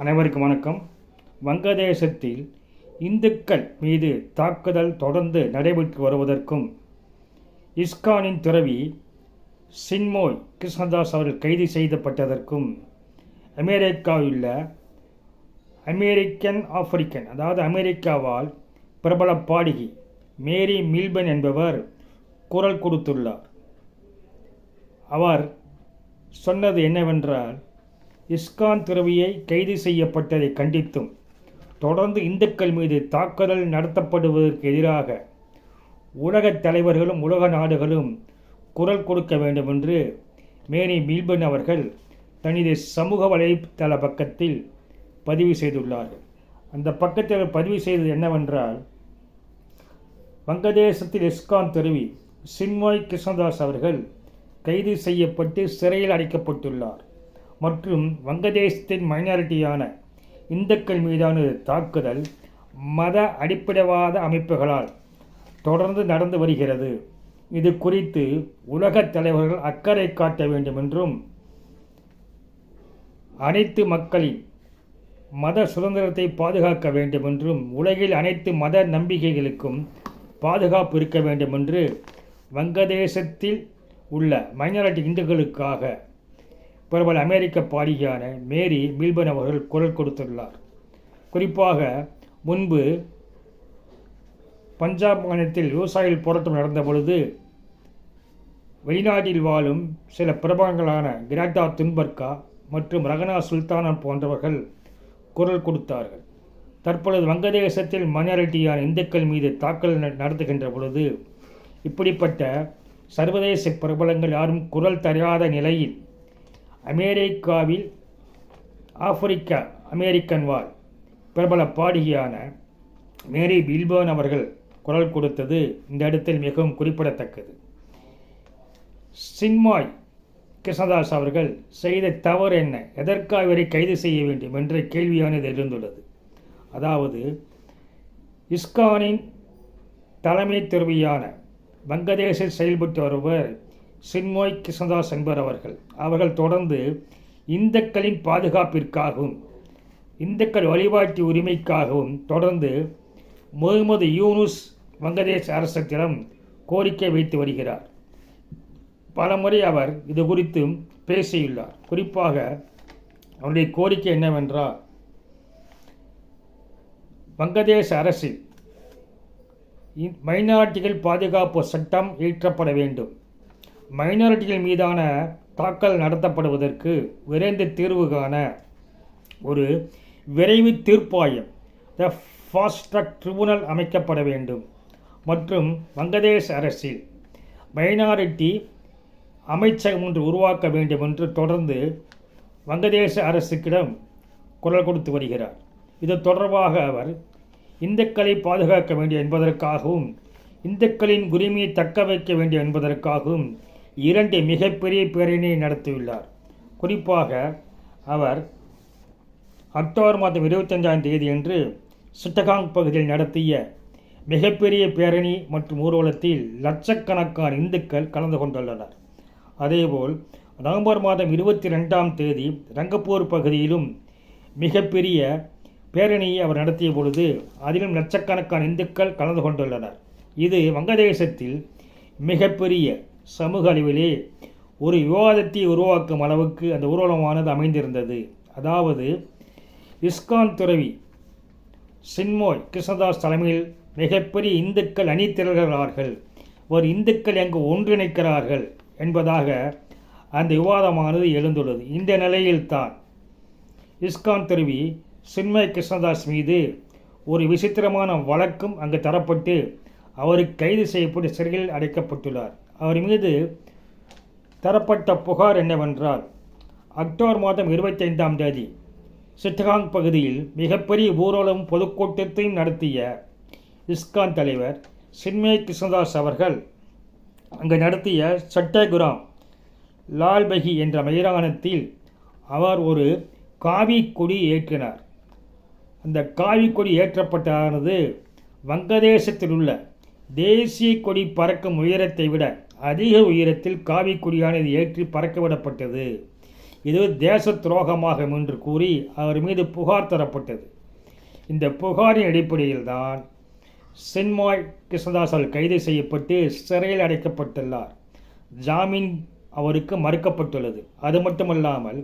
அனைவருக்கும் வணக்கம். வங்கதேசத்தில் இந்துக்கள் மீது தாக்குதல் தொடர்ந்து நடைபெற்று வருவதற்கும் இஸ்கானின் துறவி சின்மோய் கிருஷ்ணதாஸ் அவர்கள் கைது செய்யப்பட்டதற்கும் அமெரிக்காவில் உள்ள அமெரிக்கன் ஆப்பிரிக்கன் அதாவது அமெரிக்காவால் பிரபல பாடகி மேரி மில்பன் என்பவர் குரல் கொடுத்துள்ளார். அவர் சொன்னது என்னவென்றால் இஸ்கான் துறவியை கைது செய்யப்பட்டதை கண்டித்தும் தொடர்ந்து இந்துக்கள் மீது தாக்குதல் நடத்தப்படுவதற்கு எதிராக உலகத் தலைவர்களும் உலக நாடுகளும் குரல் கொடுக்க வேண்டும் என்று மேரி மில்பன் அவர்கள் தனது சமூக வலைத்தள பக்கத்தில் பதிவு செய்துள்ளார்கள். அந்த பக்கத்தில் பதிவு செய்தது என்னவென்றால் வங்கதேசத்தில் இஸ்கான் துறவி சின்மாய் கிருஷ்ணதாஸ் அவர்கள் கைது செய்யப்பட்டு சிறையில் அடைக்கப்பட்டுள்ளார். மற்றும் வங்கதேசத்தின் மைனாரிட்டியான இந்துக்கள் மீதான தாக்குதல் மத அடிப்படைவாத அமைப்புகளால் தொடர்ந்து நடந்து வருகிறது. இது குறித்து உலகத் தலைவர்கள் அக்கறை காட்ட வேண்டும் என்றும் அனைத்து மக்களின் மத சுதந்திரத்தை பாதுகாக்க வேண்டும் என்றும் உலகில் அனைத்து மத நம்பிக்கைகளுக்கும் பாதுகாப்பு இருக்க வேண்டும் என்று வங்கதேசத்தில் உள்ள மைனாரிட்டி இந்துக்களுக்காக பிரபல அமெரிக்க பாடகியான மேரி மில்பன் அவர்கள் குரல் கொடுத்துள்ளார். குறிப்பாக முன்பு பஞ்சாப் மாநிலத்தில் விவசாயிகள் போராட்டம் நடந்த பொழுது வெளிநாட்டில் வாழும் சில பிரபலங்களான கிராட்டா துன்பர்கா மற்றும் ரகனா சுல்தானா போன்றவர்கள் குரல் கொடுத்தார்கள். தற்பொழுது வங்கதேசத்தில் மைனாரிட்டியான இந்துக்கள் மீது தாக்கல் ந- நடத்துகின்ற பொழுது இப்படிப்பட்ட சர்வதேச பிரபலங்கள் யாரும் குரல் தராத நிலையில் அமெரிக்காவில் ஆப்பிரிக்கா அமெரிக்கன் வார் பிரபல பாடகியான மேரி பில்போன் அவர்கள் குரல் கொடுத்தது இந்த இடத்தில் மிகவும் குறிப்பிடத்தக்கது. சின்மாய் கிருஷ்ணதாஸ் அவர்கள் செய்த தவறு என்ன? எதற்காக இவரை கைது செய்ய வேண்டும் என்ற கேள்வியானது எழுந்துள்ளது. அதாவது இஸ்கானின் தலைமை துறவியான வங்கதேசில் செயல்பட்டு வருவர் சின்மோய் கிருஷ்ணதாஸ் என்பவர் அவர்கள். அவர்கள் தொடர்ந்து இந்துக்களின் பாதுகாப்பிற்காகவும் இந்துக்கள் வழிபாட்டு உரிமைக்காகவும் தொடர்ந்து முகமது யூனுஸ் வங்கதேச அரசத்திடம் கோரிக்கை வைத்து வருகிறார். பலமுறை அவர் இது குறித்து பேசியுள்ளார். குறிப்பாக அவருடைய கோரிக்கை என்னவென்றால் வங்கதேச அரசில் இ- மைனாரிட்டிகள் பாதுகாப்பு சட்டம் இயற்றப்பட வேண்டும். மைனாரிட்டிகள் மீதான தாக்கல் நடத்தப்படுவதற்கு விரைந்து தீர்வு காண ஒரு விரைவு தீர்ப்பாயம் த ஃபாஸ்ட் ட்ராக் ட்ரிபுனல் அமைக்கப்பட வேண்டும். மற்றும் வங்கதேச அரசில் மைனாரிட்டி அமைச்சகம் ஒன்று உருவாக்க வேண்டும் என்று தொடர்ந்து வங்கதேச அரசுக்கிடம் குரல் கொடுத்து வருகிறார். இது தொடர்பாக அவர் இந்துக்களை பாதுகாக்க வேண்டும் என்பதற்காகவும் இந்துக்களின் உரிமையை தக்க வைக்க வேண்டும் என்பதற்காகவும் இரண்டு மிகப்பெரிய பேரணியை நடத்தியுள்ளார். குறிப்பாக அவர் அக்டோபர் மாதம் இருபத்தஞ்சாம் தேதியன்று சிட்டகாங் பகுதியில் நடத்திய மிகப்பெரிய பேரணி மற்றும் ஊர்வலத்தில் லட்சக்கணக்கான இந்துக்கள் கலந்து கொண்டுள்ளனர். அதேபோல் நவம்பர் மாதம் இருபத்தி ரெண்டாம் தேதி ரங்கப்பூர் பகுதியிலும் மிகப்பெரிய பேரணியை அவர் நடத்திய பொழுது அதிலும் லட்சக்கணக்கான இந்துக்கள் கலந்து கொண்டுள்ளனர். இது வங்கதேசத்தில் மிகப்பெரிய சமூக அளவிலே ஒரு விவாதத்தை உருவாக்கும் அளவுக்கு அந்த ஊர்வலமானது அமைந்திருந்தது. அதாவது இஸ்கான் துறவி சின்மோய் கிருஷ்ணதாஸ் தலைமையில் மிகப்பெரிய இந்துக்கள் அணித்திரள்கிறார்கள் ஒரு இந்துக்கள் எங்கு ஒன்றிணைக்கிறார்கள் என்பதாக அந்த விவாதமானது எழுந்துள்ளது. இந்த நிலையில்தான் இஸ்கான் துறவி சின்மய் கிருஷ்ணதாஸ் மீது ஒரு விசித்திரமான வழக்கும் அங்கு தரப்பட்டு அவருக்கு கைது செய்யப்பட்டு சிறையில் அடைக்கப்பட்டுள்ளார். அவர் மீது தரப்பட்ட புகார் என்னவென்றால் அக்டோபர் மாதம் இருபத்தைந்தாம் தேதி சிட்டகாங் பகுதியில் மிகப்பெரிய ஊர்வலம் பொதுக்கூட்டத்தையும் நடத்திய இஸ்கான் தலைவர் சின்மே கிருஷ்ணதாஸ் அவர்கள் அங்கு நடத்திய சட்டகுராம் லால்பகி என்ற மைதானத்தில் அவர் ஒரு காவி கொடி ஏற்றினார். அந்த காவி கொடி ஏற்றப்பட்டதானது வங்கதேசத்தில் உள்ள தேசிய கொடி பறக்கும் உயரத்தை விட அதிக உயரத்தில் காவி குடியானது ஏற்றி பறக்க விடப்பட்டது இது தேச துரோகமாகும் என்று கூறி அவர் மீது புகார் தரப்பட்டது. இந்த புகாரின் அடிப்படையில் தான் சென்மாய் கிருஷ்ணதாசால் கைது செய்யப்பட்டு சிறையில் அடைக்கப்பட்டுள்ளார். ஜாமீன் அவருக்கு மறுக்கப்பட்டுள்ளது. அது மட்டுமல்லாமல்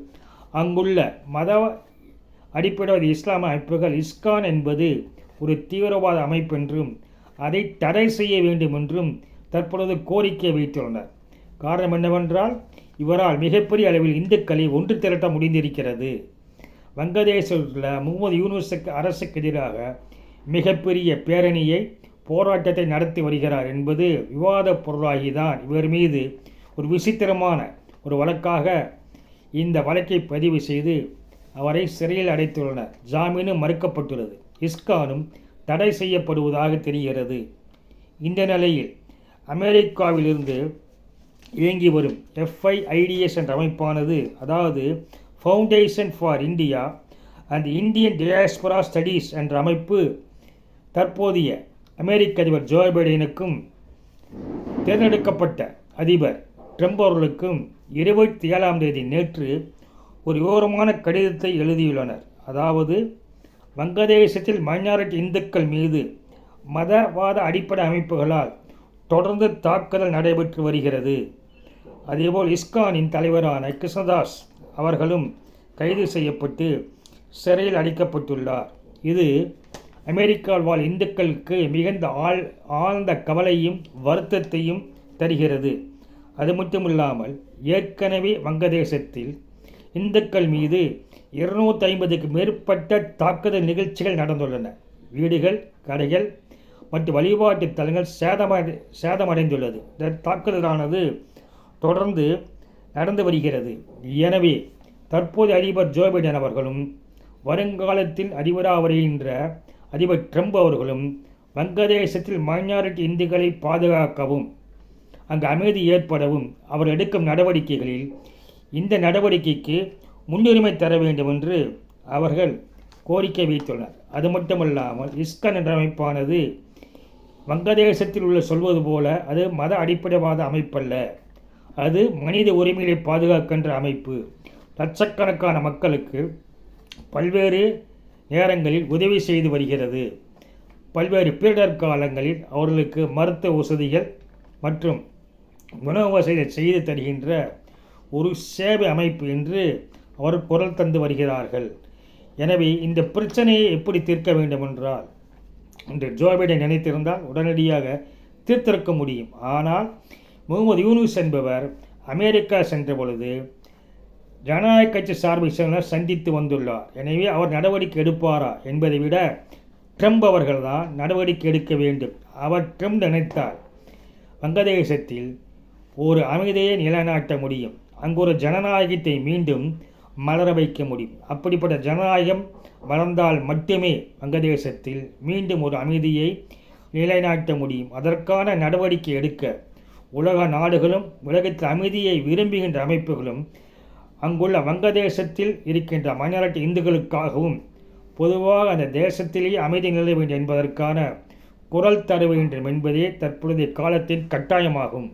அங்குள்ள மத அடிப்படையில் இஸ்லாமிய அமைப்புகள் இஸ்கான் என்பது ஒரு தீவிரவாத அமைப்பென்றும் அதை தடை செய்ய வேண்டும் என்றும் தற்பொழுது கோரிக்கை வைத்துள்ளனர் காரணம் என்னவென்றால் இவரால் மிகப்பெரிய அளவில் இந்துக்களை ஒன்று திரட்ட முடிந்திருக்கிறது. வங்கதேசத்தில் உள்ள முகமது யூனிவர்ஸுக்கு அரசுக்கு எதிராக மிகப்பெரிய பேரணியை போராட்டத்தை நடத்தி வருகிறார் என்பது விவாத பொருளாகிதான் இவர் மீது ஒரு விசித்திரமான ஒரு வழக்காக இந்த வழக்கை பதிவு செய்து அவரை சிறையில் அடைத்துள்ளனர். ஜாமீனும் மறுக்கப்பட்டுள்ளது. இஸ்கானும் தடை செய்யப்படுவதாக தெரிகிறது. இந்த நிலையில் அமெரிக்காவிலிருந்து இயங்கி வரும் எஃப்ஐஐடிஎஸ் என்ற அமைப்பானது அதாவது foundation for India and Indian diaspora studies என்ற அமைப்பு தற்போதைய அமெரிக்க அதிபர் ஜோ பைடனுக்கும் தேர்ந்தெடுக்கப்பட்ட அதிபர் ட்ரம்ப் அவர்களுக்கும் இருபத்தி ஏழாம் தேதி நேற்று ஒரு விவரமான கடிதத்தை எழுதியுள்ளனர். அதாவது வங்கதேசத்தில் மைனாரிட்டி இந்துக்கள் மீது மதவாத அடிப்படை அமைப்புகளால் தொடர்ந்து தாக்குதல் நடைபெற்று வருகிறது. அதேபோல் இஸ்கானின் தலைவரான கிருஷ்ணதாஸ் அவர்களும் கைது செய்யப்பட்டு சிறையில் அடைக்கப்பட்டுள்ளார். இது அமெரிக்காவில் வாழ் இந்துக்களுக்கு மிகுந்த ஆழ் ஆழ்ந்த கவலையும் வருத்தத்தையும் தருகிறது. அது மட்டுமில்லாமல் ஏற்கனவே வங்கதேசத்தில் இந்துக்கள் மீது இருநூற்றி ஐம்பதுக்கு மேற்பட்ட தாக்குதல் நிகழ்ச்சிகள் நடந்துள்ளன. வீடுகள் கடைகள் மற்றும் வழிபாட்டு தலங்கள் சேதமடை சேதமடைந்துள்ளது. இந்த தாக்குதலானது தொடர்ந்து நடந்து வருகிறது. எனவே தற்போது அதிபர் ஜோ பைடன் அவர்களும் வருங்காலத்தில் அதிபராக வருகின்ற அதிபர் ட்ரம்ப் அவர்களும் வங்கதேசத்தில் மைனாரிட்டி இந்துக்களை பாதுகாக்கவும் அங்கு அமைதி ஏற்படவும் அவர் எடுக்கும் நடவடிக்கைகளில் இந்த நடவடிக்கைக்கு முன்னுரிமை தர வேண்டும் என்று அவர்கள் கோரிக்கை வைத்துள்ளனர். அது மட்டுமல்லாமல் இஸ்கன் என்ற அமைப்பானது வங்கதேசத்தில் உள்ள சொல்வது போல அது மத அடிப்படைவாத அமைப்பல்ல. அது மனித உரிமைகளை பாதுகாக்கின்ற அமைப்பு. லட்சக்கணக்கான மக்களுக்கு பல்வேறு நேரங்களில் உதவி செய்து வருகிறது. பல்வேறு பேரிடர் காலங்களில் அவர்களுக்கு மருத்துவ வசதிகள் மற்றும் உணவு வசதியை செய்து தருகின்ற ஒரு சேவை அமைப்பு என்று அவர் குரல் தந்து வருகிறார்கள். எனவே இந்த பிரச்சனையை எப்படி தீர்க்க வேண்டும் என்றால் என்று ஜோ பைடன் நினைத்திருந்தால் உடனடியாக தீர்த்திருக்க முடியும். ஆனால் முகமது யூனுஸ் என்பவர் அமெரிக்கா சென்ற பொழுது ஜனநாயக கட்சி சார்பை சேர்ந்தவர் சந்தித்து வந்துள்ளார். எனவே அவர் நடவடிக்கை எடுப்பாரா என்பதை விட ட்ரம்ப் அவர்கள்தான் நடவடிக்கை எடுக்க வேண்டும். அவர் ட்ரம்ப் நினைத்தார் வங்கதேசத்தில் ஒரு அமைதியை நிலைநாட்ட முடியும். அங்கு ஒரு ஜனநாயகத்தை மீண்டும் மலர வைக்க முடியும். அப்படிப்பட்ட ஜனநாயகம் வளர்ந்தால் மட்டுமே வங்கதேசத்தில் மீண்டும் ஒரு அமைதியை நிலைநாட்ட முடியும். அதற்கான நடவடிக்கை எடுக்க உலக நாடுகளும் உலகத்தில் அமைதியை விரும்புகின்ற அமைப்புகளும் அங்குள்ள வங்கதேசத்தில் இருக்கின்ற மைனாரிட்டி இந்துக்களுக்காகவும் பொதுவாக அந்த தேசத்திலேயே அமைதி நிலை வேண்டும் என்பதற்கான குரல் தர வேண்டும் என்பதே தற்பொழுதைய காலத்தின் கட்டாயமாகும்.